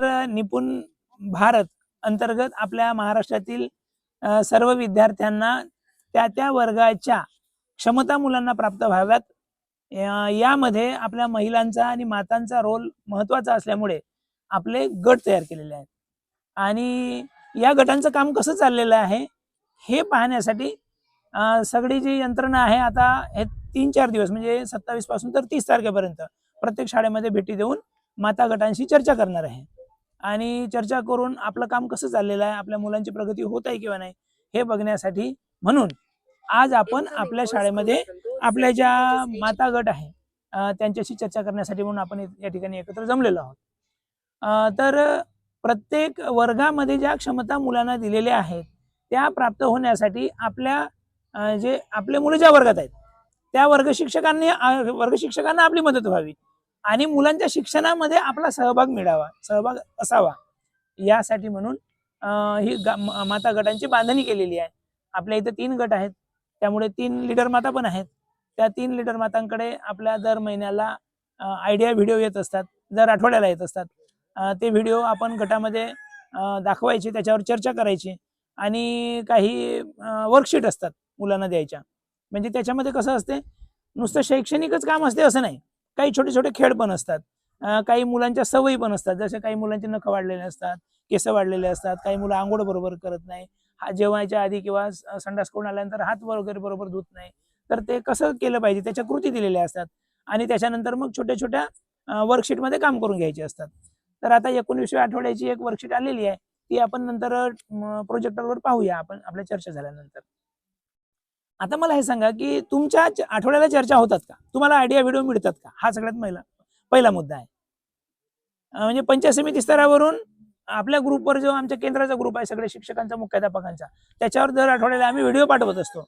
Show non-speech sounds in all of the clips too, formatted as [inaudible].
तर निपुण भारत अंतर्गत आपल्या महाराष्ट्रातील सर्व विद्यार्थ्यांना त्या त्या वर्गाच्या क्षमता मुलांना प्राप्त व्हाव्यात. यामध्ये आपल्या महिलांचा आणि मातांचा रोल महत्त्वाचा असल्यामुळे आपले गट तयार केलेले आहेत. आणि या गटांचं काम कसं चाललेलं आहे हे पाहण्यासाठी सगळी जी यंत्रणा आहे आता हे तीन चार दिवस म्हणजे सत्तावीसपासून तर तीस तारखेपर्यंत प्रत्येक शाळेमध्ये भेटी देऊन माता गटांशी चर्चा करणार आहे. आणि चर्चा करून आपलं काम कसं चाललेलं आहे आपल्या मुलांची प्रगती होत आहे किंवा नाही हे बघण्यासाठी म्हणून आज आपण आपल्या शाळेमध्ये आपल्या ज्या माता गट आहे त्यांच्याशी चर्चा करण्यासाठी म्हणून आपण या ठिकाणी एकत्र जमलेलो आहोत. तर प्रत्येक वर्गामध्ये ज्या क्षमता मुलांना दिलेल्या आहेत त्या प्राप्त होण्यासाठी आपल्या जे आपले मुलं ज्या वर्गात आहेत त्या वर्ग शिक्षकांनी वर्ग शिक्षकांना आपली मदत व्हावी. आणि मुलांच्या शिक्षणामध्ये आपला सहभाग मिळावा सहभाग असावा. यासाठी म्हणून ही माता गटांची बांधणी केलेली आहे. आपल्या इथे तीन गट आहेत. त्यामुळे तीन लिडर माता पण आहेत. त्या तीन लिडर मातांकडे आपल्या दर महिन्याला आयडिया व्हिडिओ येत असतात. दर आठवड्याला येत असतात. ते व्हिडिओ आपण गटामध्ये दाखवायचे त्याच्यावर चर्चा करायची. आणि काही वर्कशीट असतात मुलांना द्यायच्या. म्हणजे त्याच्यामध्ये कसं असते? नुसतं शैक्षणिकच काम असते असं नाही. काही छोटे छोटे खेळ पण असतात. काही मुलांच्या सवयी पण असतात. जसे काही मुलांचे नख वाढलेले असतात केस वाढलेले असतात काही मुलं आंघोळ बरोबर करत नाही हा जेवायच्या आधी किंवा संडास करून आल्यानंतर हात वगैरे बरोबर धुत नाही. तर ते कसं केलं पाहिजे? त्याच्या कृती दिलेल्या असतात. आणि त्याच्यानंतर मग छोट्या छोट्या वर्कशीटमध्ये काम करून घ्यायचे असतात. तर आता एकोणवीसव्या आठवड्याची एक वर्कशीट आलेली आहे. ती आपण नंतर प्रोजेक्टरवर पाहूया. आपण आपल्या चर्चा झाल्यानंतर. आता मला हे सांगा की तुमच्या आठवड्याला चर्चा होतात का? तुम्हाला आयडिया व्हिडिओ मिळतात का? हा सगळ्यात पहिला पहिला मुद्दा आहे. म्हणजे पंचायत समिती स्तरावरून आपल्या ग्रुपवर जो आमच्या केंद्राचा ग्रुप आहे सगळे शिक्षकांचा मुख्याध्यापकांचा त्याच्यावर दर आठवड्याला आम्ही व्हिडिओ पाठवत असतो.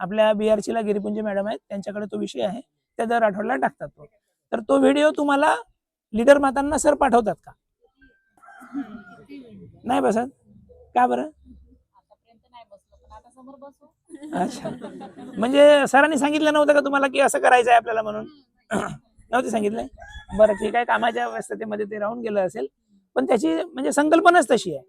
आपल्या बीआरसीला गिरिपुंजे मॅडम आहेत त्यांच्याकडे तो विषय आहे त्या दर आठवड्याला टाकतात तो. तर तो व्हिडिओ तुम्हाला लिडर मातांना सर पाठवतात का? नाही बसत? का बरं आतापर्यंत नाही बसलो पण आता समोर बसू अच्छा. म्हणजे सरांनी सांगितलं नव्हतं का तुम्हाला की असं करायचं आहे आपल्याला म्हणून? [clears throat] नव्हते सांगितलंय बरं ठीक आहे. कामाच्या व्यस्ततेमध्ये ते राहून गेलं असेल. पण त्याची म्हणजे संकल्पनाच तशी आहे.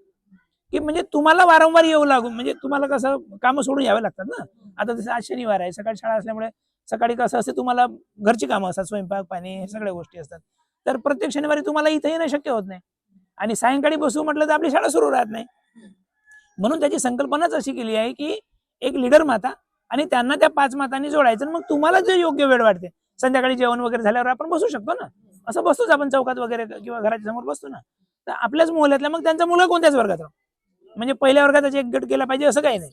की म्हणजे तुम्हाला वारंवार येऊ लागून म्हणजे तुम्हाला कसं कामं सोडून यावे लागतात ना? आता जसं आज शनिवार आहे. सकाळी शाळा असल्यामुळे सकाळी कसं असते तुम्हाला घरची कामं असतात. स्वयंपाक पाणी हे सगळ्या गोष्टी असतात. तर प्रत्येक शनिवारी तुम्हाला इथं येणं शक्य होत नाही. आणि सायंकाळी बसू म्हटलं तर आपली शाळा सुरू राहत नाही. म्हणून त्याची संकल्पनाच अशी केली आहे की एक लिडर माता आणि त्यांना त्या पाच मातांनी जोडायचं आणि मग तुम्हाला जे योग्य वेळ वाटते. संध्याकाळी जेवण वगैरे झाल्यावर आपण बसू शकतो ना? असं बसतोच आपण चौकात वगैरे किंवा घराच्या समोर बसतो ना? तर आपल्याच मोहल्यातल्या मग त्यांचा मुलगा कोणत्याच वर्गात राहू? म्हणजे पहिल्या वर्गात एक गट केला पाहिजे असं काही नाही.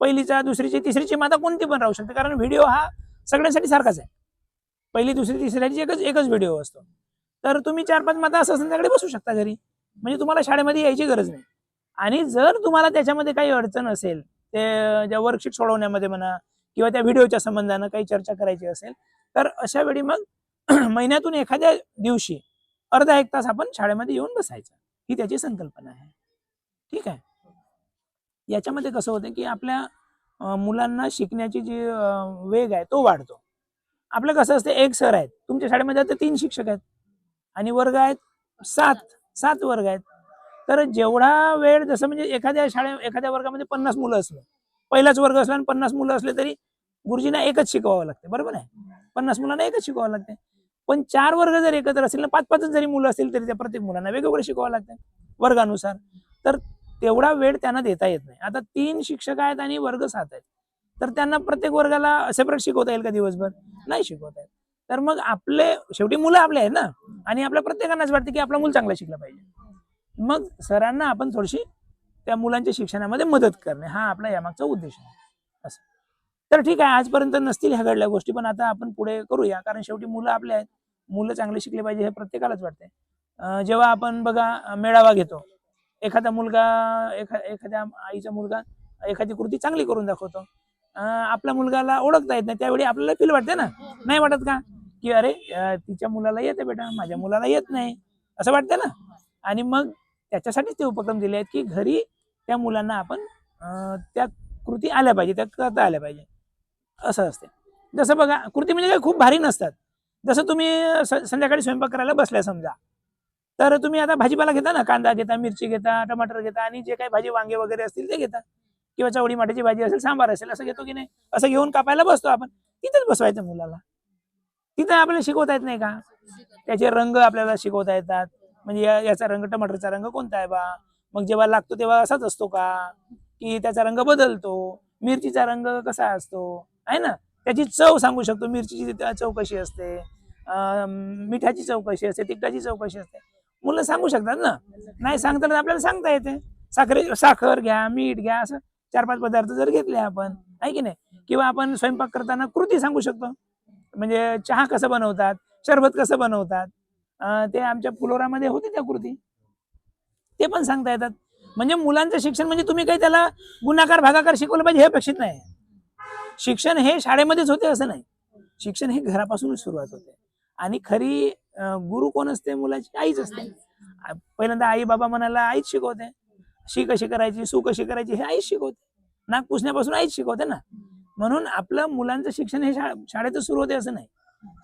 पहिलीचा दुसरीची तिसरीची माता कोणती पण राहू शकते. कारण व्हिडिओ हा सगळ्यांसाठी सारखाच आहे. पहिली दुसरी तिसऱ्याची एकच एकच व्हिडिओ असतो. तर तुम्ही चार पाच माता असं संध्याकाळी बसू शकता घरी. म्हणजे तुम्हाला शाळेमध्ये यायची गरज नाही. आणि जर तुम्हाला त्याच्यामध्ये काही अडचण असेल ते ज्या वर्कशीट सोडवण्यामध्ये म्हणा किंवा त्या व्हिडिओच्या संबंधानं काही चर्चा करायची असेल तर अशा वेळी मग [clears throat] महिन्यातून एखाद्या दिवशी अर्धा एक तास आपण शाळेमध्ये येऊन बसायचं ही त्याची संकल्पना आहे. ठीक आहे? याच्यामध्ये कसं होतं की आपल्या मुलांना शिकण्याची जी वेग आहे तो वाढतो. आपलं कसं असतं एक सर आहेत तुमच्या शाळेमध्ये आता तीन शिक्षक आहेत आणि वर्ग आहेत सात सात वर्ग आहेत. तर जेवढा वेळ जसं म्हणजे एखाद्या शाळे एखाद्या वर्गामध्ये पन्नास मुलं असले पहिलाच वर्ग असला आणि पन्नास मुलं असले तरी गुरुजींना एकच शिकवावं लागते बरोबर आहे? पन्नास मुलांना एकच शिकवावं लागते. पण चार वर्ग जर एकत्र असतील ना पाच पाचच जरी मुलं असतील तरी त्या प्रत्येक मुलांना वेगवेगळं शिकवावं लागतं वर्गानुसार. तर तेवढा वेळ त्यांना देता येत नाही. आता तीन शिक्षक आहेत आणि वर्ग सात आहेत. तर त्यांना प्रत्येक वर्गाला सेपरेट शिकवता येईल का दिवसभर? नाही शिकवता येत. तर मग आपले शेवटी मुलं आपले आहेत ना? आणि आपल्या प्रत्येकांनाच वाटते की आपला मुलं चांगलं शिकलं पाहिजे. मग सरांना आपण थोडीशी त्या मुलांच्या शिक्षणामध्ये मदत करणे हा आपला यामागचा उद्देश आहे. असं. तर ठीक आहे आजपर्यंत नसतील ह्या घडल्या गोष्टी पण आता आपण पुढे करूया कारण शेवटी मुलं आपले आहेत. मुलं चांगले शिकले पाहिजे हे प्रत्येकालाच वाटते जेव्हा आपण बघा मेळावा घेतो एखादा मुलगा एखा एखाद्या आईचा मुलगा एखादी कृती चांगली करून दाखवतो. आपल्या मुलगाला ओळखता येत नाही त्यावेळी आपल्याला फील वाटते ना? नाही वाटत का? की अरे तिच्या मुलाला येते बेटा माझ्या मुलाला येत नाही. असं वाटतं ना? आणि मग त्याच्यासाठीच ते उपक्रम दिले आहेत की घरी त्या मुलांना आपण त्या कृती आल्या पाहिजे त्या करता आल्या पाहिजे. असं असते जसं बघा कृती म्हणजे काही खूप भारी नसतात. जसं तुम्ही संध्याकाळी स्वयंपाक करायला बसल्या समजा. तर तुम्ही आता भाजीपाला घेता ना? कांदा घेता मिरची घेता टमाटर घेता आणि जे काही भाजी वांगे वगैरे असतील ते घेता. किंवा चवडी माठाची भाजी असेल सांबार असेल असं घेतो की नाही? असं घेऊन कापायला बसतो आपण. तिथेच बसवायचं मुलाला. तिथं आपल्याला शिकवता येत नाही का? त्याचे रंग आपल्याला शिकवता येतात. म्हणजे या- याचा रंग टमाटरचा रंग कोणता आहे बा? मग जेव्हा लागतो तेव्हा असाच असतो का? की त्याचा रंग बदलतो मिरचीचा रंग कसा असतो? आहे ना? त्याची चव सांगू शकतो. मिरचीची चौकशी चव कशी असते? मिठाची चव कशी असते? तिखटाची चव कशी असते? मुलं सांगू शकतात ना? नाही सांगता तर आपल्याला सांगता येते. साखरे साखर घ्या मीठ घ्या असं चार पाच पदार्थ जर घेतले आपण आहे की नाही? किंवा आपण स्वयंपाक करताना कृती सांगू शकतो. म्हणजे चहा कसं बनवतात? शरबत कसं बनवतात? ते आमच्या फुलोरामध्ये होते त्या कृती. ते पण सांगता येतात. म्हणजे मुलांचं शिक्षण म्हणजे तुम्ही काही त्याला गुणाकार भागाकार शिकवलं पाहिजे हे अपेक्षित नाही. शिक्षण हे शाळेमध्येच होते असं नाही. शिक्षण हे घरापासूनच सुरुवात होते. आणि खरी गुरु कोण असते? मुलाची आईच असते. पहिल्यांदा आई बाबा म्हणाला आईच शिकवते. शी कशी करायची सू कशी करायची हे आईच शिकवते. नाक पुसण्यापासून आईच शिकवते ना. म्हणून आपलं मुलांचं शिक्षण हे शाळेतच सुरू होते असं नाही.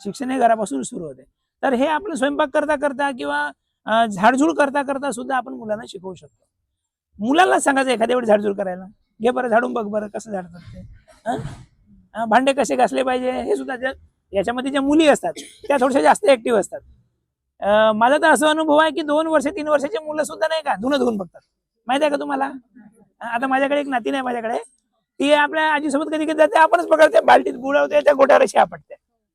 शिक्षण हे घरापासून सुरू होते. तर हे आपलं स्वयंपाक करता करता किंवा अं, झाडझूड करता करता सुद्धा आपण मुलांना शिकवू शकतो. मुलांना सांगायचं एखाद्या वेळी झाडझूड करायला. घे बरं झाडून बघ बरं कसं झाडतात ते भांडे कसे घासले पाहिजे? हे सुद्धा याच्यामध्ये ज्या मुली असतात त्या थोड्याशा जास्त ऍक्टिव्ह असतात. माझा तर असा अनुभव आहे की दोन वर्ष तीन वर्षाची मुलं सुद्धा नाही का धुणं धुवून बघतात. माहिती आहे का तुम्हाला? आता माझ्याकडे एक नाती नाही माझ्याकडे. ती आपल्या आजीसोबत कधी कधी जाते आपणच पकडते बालटीत बुडवते त्या गोट्यावर अशी आपटते.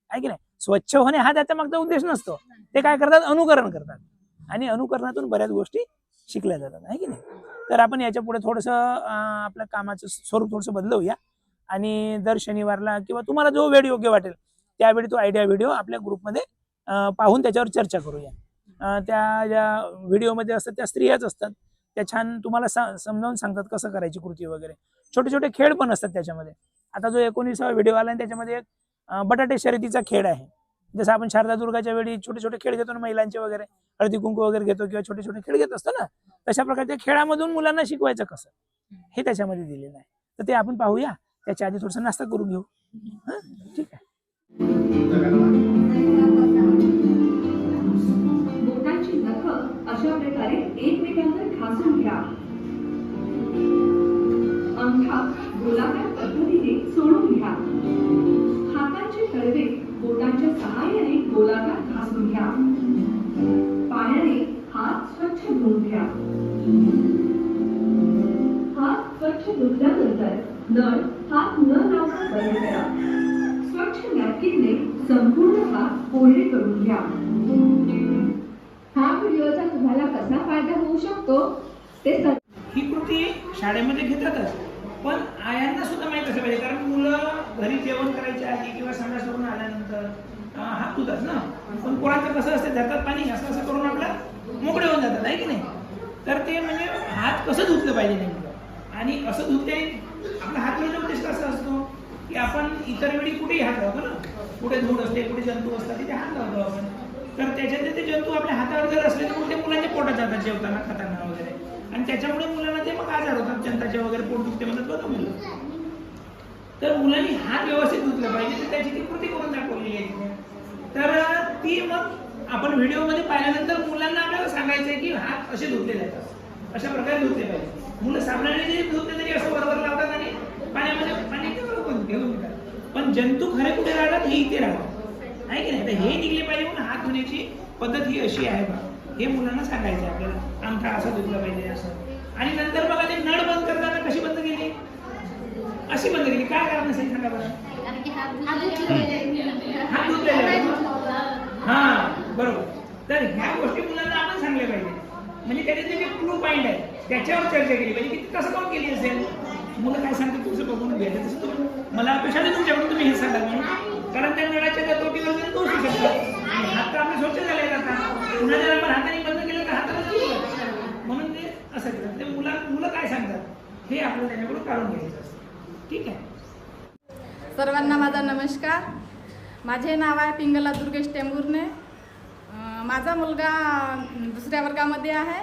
आहे की नाही? स्वच्छ होणे हा त्याचा मागचा उद्देश नसतो. ते काय करतात? अनुकरण करतात. आणि अनुकरणातून बऱ्याच गोष्टी शिकल्या जातात. आहे की नाही? तर आपण याच्यापुढे थोडस आपल्या कामाचं स्वरूप थोडस बदलवूया. आणि दर शनिवारला किंवा तुम्हाला जो वेळ योग्य वाटेल त्यावेळी तो आयडिया व्हिडिओ आपल्या ग्रुपमध्ये पाहून त्याच्यावर चर्चा करूया. त्या ज्या व्हिडिओमध्ये असतात त्या स्त्रियाच असतात. त्या छान तुम्हाला समजावून सांगतात कसं करायची कृती वगैरे. छोटे छोटे खेळ पण असतात त्याच्यामध्ये. आता जो एकोणीसावा व्हिडिओ आला आणि त्याच्यामध्ये एक बटाटे शर्यतीचा खेळ आहे. जसं आपण शारदा दुर्गाच्या वेळी छोटे छोटे खेळ घेतो ना महिलांचे वगैरे हळदी कुंकू वगैरे घेतो किंवा छोटे छोटे खेळ घेत असतो ना तशा प्रकारच्या खेळामधून मुलांना शिकवायचं कसं? हे त्याच्यामध्ये दिलेलं आहे. तर ते आपण पाहूया. त्याच्या आधी थोडासा नाश्ता करून घेऊ. ठीक आहे. अशा प्रकारे एकमेकांवर घासून घ्या. अंगठा गोलाकार पद्धतीने सोडून घ्या. हातांचे तळवे बोटांच्या सहाय्याने गोलाकार घासून घ्या. पाण्याने हात स्वच्छ धुवून घ्या. हात स्वच्छ धुतल्यानंतर नळ हात न लावता बंद करा. स्वच्छ नॅपकिनने संपूर्ण हात कोरडे करून घ्या. हा व्हिडिओचा तुम्हाला कसा फायदा होऊ शकतो? ते ही कृती शाळेमध्ये घेतातच. पण आयांना सुद्धा माहीत असं पाहिजे. कारण मुलं घरी जेवण करायची आधी किंवा संडासवरून आल्यानंतर हात धुतात ना. पण कोणाचं कसं असते धरतात पाणी असं असं करून आपलं मोकळे होऊन जातात आहे की नाही? तर ते म्हणजे हात कसं धुतलं पाहिजे नेमकं? आणि असं धुते आपला हात धुण्याचा उद्देश कसा असतो की आपण इतर वेळी कुठेही हात लावतो ना. कुठे धूळ असते कुठे जंतू असतात तिथे हात लावतो आपण. तर त्याच्यातले ते जंतू आपल्या हातावर जर असले तर मग ते मुलांच्या पोटात जातात जेवताना खाताना वगैरे. आणि त्याच्यामुळे मुलांना ते मग आजार होतात. जंताचे वगैरे पोट दुखते म्हणतात बघा मुलं. तर मुलांनी हात व्यवस्थित धुतलं पाहिजे तर त्याची ती कृती करून दाखवलेली आहे. तर ती मग आपण व्हिडिओमध्ये पाहिल्यानंतर मुलांना आपल्याला सांगायचं आहे की हात असे धुतले जातात. अशा प्रकारे धुतले पाहिजे. मुलं साबणाने जरी धुतले तरी असं बरोबर लावतात आणि पाण्यामध्ये पाणी घेऊन घेऊन येतात. पण जंतू खरे कुठे राहतात? हे इथे राहतात. आहे की नाही? तर हे निघले पाहिजे म्हणून हात धुण्याची पद्धत ही अशी आहे बा. हे मुलांना सांगायचं आपल्याला. आमचा असा दुधला पाहिजे असं. आणि नंतर बघा ते नळ बंद करताना कशी बंद केली? अशी बंद केली. काय कारण असेल सांगा बरं? हात धुतलेले हा बरोबर. तर ह्या गोष्टी मुलांना आपण सांगल्या पाहिजे. म्हणजे त्याच्यातले जे क्लू पॉईंट आहे त्याच्यावर चर्चा केली पाहिजे की कसं काम केली असेल? मुलं काय सांगते तुमचं बघून घ्यायचं तसं तुम्ही मला अपेक्षा नाही तुमच्याकडून तुम्ही हे सांगाल म्हणून. कारण त्या नळाच्या त्या तोटीवर जर दोष शकतात आणि हात तर आपले स्वच्छ झाले आहेत आता. पुन्हा जर आपण हाताने बंद केलं तर हाताला दोष म्हणून ते असं केलं. ते मुला मुलं काय सांगतात? हे आपलं त्याच्याकडून काढून घ्यायचं असतं. ठीक आहे? सर्वांना माझा नमस्कार. माझे नाव आहे पिंगला दुर्गेश टेंभुर्णे. माझा मुलगा दुसऱ्या वर्गामध्ये आहे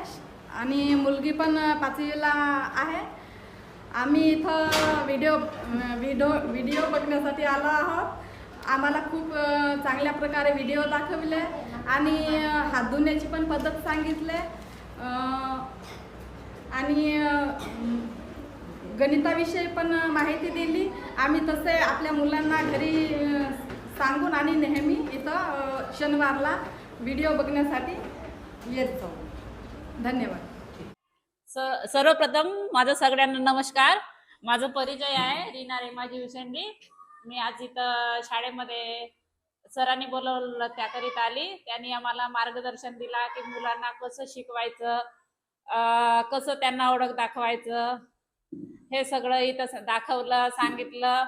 आणि मुलगी पण पाचवीला आहे. आम्ही इथं व्हिडिओ व्हिडिओ व्हिडिओ बघण्यासाठी आलो आहोत. आम्हाला खूप चांगल्या प्रकारे व्हिडिओ दाखवले आणि हात धुण्याची पण पद्धत सांगितले. आणि गणिताविषयी पण माहिती दिली. आम्ही तसे आपल्या मुलांना घरी सांगून आणि नेहमी इथं शनिवारला व्हिडिओ बघण्यासाठी येतो. धन्यवाद. स सर्वप्रथम माझं सगळ्यांना नमस्कार. माझा परिचय आहे रीना रेमाजी हुसेंडी मी आज इथं शाळेमध्ये सरांनी बोलवलं त्याकरिता आली. त्यांनी आम्हाला मार्गदर्शन दिला की मुलांना कसं शिकवायचं कसं त्यांना ओळख दाखवायचं हे सगळं इथं दाखवलं सांगितलं.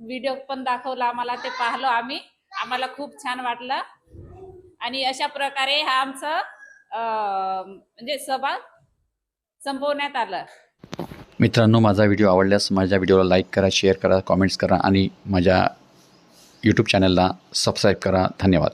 व्हिडिओ पण दाखवला आम्हाला ते पाहिलो आम्ही. आम्हाला खूप छान वाटलं. आणि अशा प्रकारे हा आमचं म्हणजे सभा संपवण्यात आलं. मित्रांनो माझा व्हिडिओ आवडल्यास माझ्या व्हिडिओला लाईक करा शेअर करा कॉमेंट्स करा आणि माझ्या यूट्यूब चॅनलला सबस्क्राईब करा. धन्यवाद.